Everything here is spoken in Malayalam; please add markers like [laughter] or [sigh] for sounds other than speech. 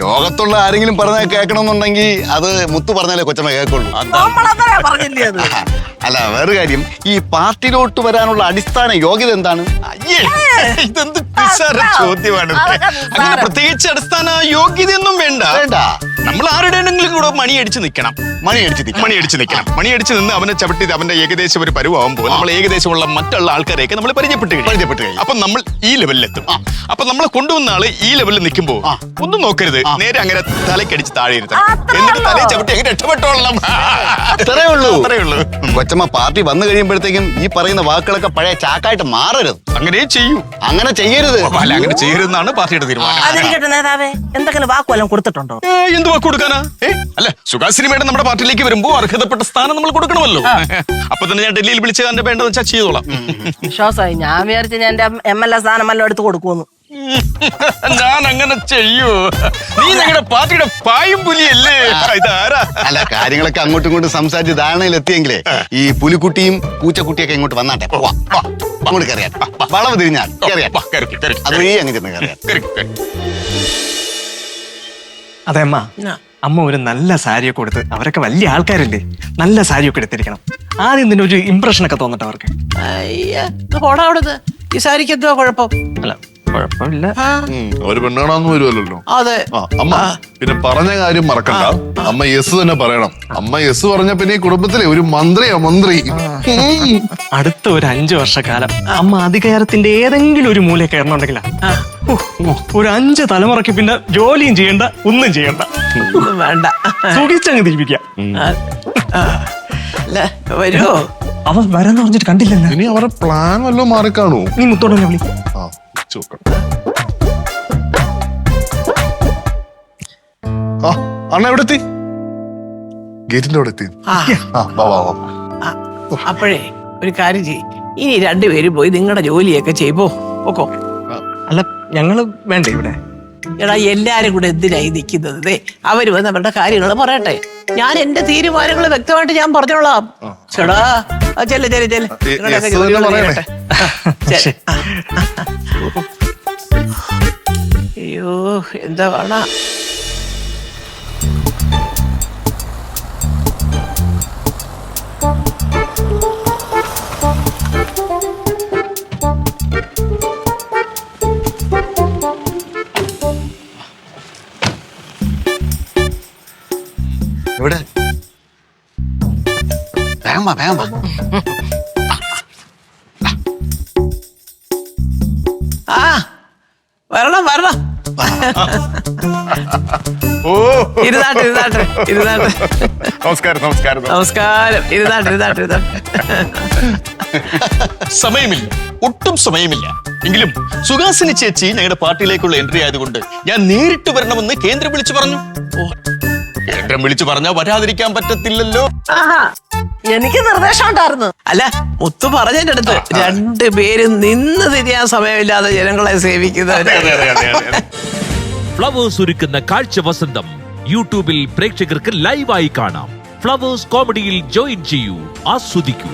ലോകത്തുള്ള ആരെങ്കിലും പറഞ്ഞാൽ കേൾക്കണമെന്നുണ്ടെങ്കിൽ അത് മുത്തു പറഞ്ഞാലേ കൊച്ചമ്മ കേൾക്കുള്ളൂ. പറഞ്ഞില്ലേ അത്? [laughs] അല്ല വേറെ കാര്യം. ഈ പാർട്ടിയിലോട്ട് വരാനുള്ള അടിസ്ഥാന യോഗ്യത എന്താണ്? അയ്യേ ഇതെന്ത് നിസ്സാര ചോദ്യമാണ്. അങ്ങനെ പ്രത്യേകിച്ച് അടിസ്ഥാന യോഗ്യതയൊന്നും വേണ്ട. വേണ്ട. നമ്മൾ ആരുടെയെങ്കിലും കൂടെ മണി അടിച്ച് നിൽക്കണം. മണി അടിച്ച്. മണി അടിച്ച് നിൽക്കണം. മണി അടിച്ച് നിന്ന് അവനെ ചവിട്ടി അവന്റെ ഏകദേശം ഒരു പരുവാകുമ്പോൾ നമ്മൾ ഏകദേശമുള്ള മറ്റുള്ള ആൾക്കാരെയൊക്കെ നമ്മൾ പരിചയപ്പെട്ട് കഴിയും. പരിചയപ്പെട്ട്. അപ്പൊ നമ്മൾ ഈ ലെവലിലെത്തും. അപ്പൊ നമ്മളെ കൊണ്ടുവന്ന ആൾ ഈ ലെവലിൽ നിൽക്കുമ്പോ. ഒന്നും നോക്കരുത്. നേരെ അങ്ങനെ തലക്കടിച്ച് താഴെ ഇരുത്തണം. എന്നിട്ട് തലയിൽ തലയെ ചവിട്ടി അങ്ങനെ രക്ഷപ്പെട്ടോളാം അത്രേ ഉള്ളൂ. അത്രേ ഉള്ളൂ. കൊച്ചമ്മ പാർട്ടി വന്നു കഴിയുമ്പോഴത്തേക്കും ഈ പറയുന്ന വാക്കുകളൊക്കെ പഴയ ചാക്കായിട്ട് മാറരുത്. അങ്ങനെ ചെയ്യൂ. അങ്ങനെ ചെയ്യരുത്. അല്ല അങ്ങനെ ചെയ്യരുതെന്നാണ് പാർട്ടിയുടെ തീരുമാനം. അതിരിക്കട്ടെ നേതാവേ എന്തെങ്കിലും വാക്കുവല്ലം കൊടുത്തിട്ടുണ്ടോ? ഏ, എന്ത് വാക്ക് കൊടുക്കാനാ? ഏ, അല്ല സുഹാസിനി മേഡം നമ്മുടെ പാർട്ടിയിലേക്ക് വരുമ്പോ അർഹതപ്പെട്ട സ്ഥാനം നമ്മൾ കൊടുക്കണമല്ലോ. അപ്പൊ തന്നെ ഞാൻ ഡൽഹിയിൽ വിളിച്ച് എന്റെ വേണ്ടതെന്ന് വെച്ചാൽ ചെയ്തോളാം. വിശ്വാസമായി. ഞാൻ വിചാരിച്ചു ഞാൻ എം എൽ എ സ്ഥാനം എല്ലാം എടുത്ത് കൊടുക്കുമെന്ന്. ഞാൻ അങ്ങനെ ചെയ്യൂ. നീ ഞങ്ങളുടെ പാർട്ടിയുടെ പായും പുലിയല്ലേ? ഇതാരാ? അല്ല കാര്യങ്ങളൊക്കെ അങ്ങോട്ടും ഇങ്ങോട്ടും സംസാരിച്ച് ധാരണയിൽ എത്തിയെങ്കിലേ ഈ പുലിക്കുട്ടിയും പൂച്ചക്കുട്ടിയൊക്കെ ഇങ്ങോട്ട് വന്നാട്ടെ. അങ്ങോട്ട് കയറിയാ വളവ് തിരിഞ്ഞാൽ കയറിയാ അത് വഴി അങ്ങ് ചെന്ന് കയറിയാ കയറിക്ക്, കയറിക്ക്. അതെ അമ്മ. അമ്മ ഒരു നല്ല സാരിയൊക്കെ കൊടുത്ത് അവരൊക്കെ വലിയ ആൾക്കാരല്ലേ? നല്ല സാരിയൊക്കെ എടുത്തിരിക്കണം. ആദ്യം തന്നെ ഒരു ഇമ്പ്രഷൻ ഒക്കെ തോന്നട്ടെ അവർക്ക്. അയ്യ ഇത് പോടാ അവിടുന്ന്. ഈ സാരിക്ക് എന്തുവാ കുഴപ്പം? അല്ല കുഴപ്പമില്ല. ഒരു പെണ്ണാണെന്ന് വരുമല്ലോ അതെ. അമ്മ പിന്നെ പറഞ്ഞ കാര്യം മറക്കണ്ട. അമ്മ യെസ് തന്നെ പറയണം. അമ്മ യെസ് പറഞ്ഞ പിന്നെ ഈ കുടുംബത്തിലെ ഒരു മന്ത്രിയോ മന്ത്രി. അടുത്ത ഒരു അഞ്ചു വർഷക്കാലം അമ്മ അധികാരത്തിന്റെ ഏതെങ്കിലും ഒരു മൂല കയറണുണ്ടെങ്കിലാ. ഒരു അഞ്ച് തലമുറയ്ക്ക് പിന്നെ ജോലിയും ചെയ്യണ്ട ഒന്നും ചെയ്യണ്ട. ഒന്നും വേണ്ട. സുഖിച്ചങ്ങ് തിരിപ്പിക്കാം വരുമോ അവൻ വരാന്ന് പറഞ്ഞിട്ട് കണ്ടില്ലല്ലോ ഇനി അവരുടെ പ്ലാൻ വല്ലതും മാറിക്കാണോ? നീ മുത്തോടെ വിളി അണ്ണ എവിടെ എത്തി ഗേറ്റിന്റെ അവിടെ എത്തി. ആ. ആ വാ വാ വാ. അപ്പോഴേ ഒരു കാര്യം ചെയ് ഇനി രണ്ടുപേരും പോയി നിങ്ങളുടെ ജോലിയൊക്കെ ചെയ്യപ്പോ ഓക്കോ അല്ല ഞങ്ങൾ വേണ്ടേ ഇവിടെ? എടാ എല്ലാരും കൂടെ എന്തിനായി നിൽക്കുന്നത് ദേ അവർ വന്ന് അവരുടെ കാര്യങ്ങൾ പറയട്ടെ. ഞാൻ എന്റെ തീരുമാനങ്ങൾ വ്യക്തമായിട്ട് ഞാൻ പറഞ്ഞോളാം. ചേടാ ചെല്ലു ചെല്ലു ചെല്ലു. നിങ്ങളുടെയൊക്കെ ജോലികൾ. ആ, ആ, ആ. അയ്യോ എന്താ വേണ? എവിടെ? വേഗം വാ വേഗം വാ. ആ വരണം വരണം. ഓ. ഇരുന്നാട്ടെ ഇരുന്നാട്ടെ ഇരുന്നാട്ടെ. നമസ്കാരം നമസ്കാരം. നമസ്കാരം. ഇരുന്നാട്ടെ ഇരുന്നാട്ടെ ഇരുന്നാട്ടെ. സമയമില്ല. ഒട്ടും സമയമില്ല. എങ്കിലും സുഹാസിനി ചേച്ചി ഞങ്ങളുടെ പാർട്ടിയിലേക്കുള്ള എൻട്രി ആയതുകൊണ്ട് ഞാൻ നേരിട്ട് വരണമെന്ന് കേന്ദ്രം വിളിച്ചു പറഞ്ഞു. ഓ കേന്ദ്രം വിളിച്ചു പറഞ്ഞാ വരാതിരിക്കാൻ പറ്റത്തില്ലല്ലോ. ആഹാ എനിക്ക് നിർദ്ദേശം ഉണ്ടായിരുന്നു. അല്ല മുത്തു പറഞ്ഞതിന്റെ അടുത്ത് രണ്ടുപേരും നിന്ന് തിരിയാൻ സമയമില്ലാതെ ജനങ്ങളെ സേവിക്കുന്നവര്. ഫ്ലവേഴ്സ് ഒരുക്കുന്ന കാഴ്ച വസന്തം യൂട്യൂബിൽ പ്രേക്ഷകർക്ക് ലൈവായി കാണാം. ഫ്ലവേഴ്സ് കോമഡിയിൽ ജോയിൻ ചെയ്യൂ ആസ്വദിക്കൂ.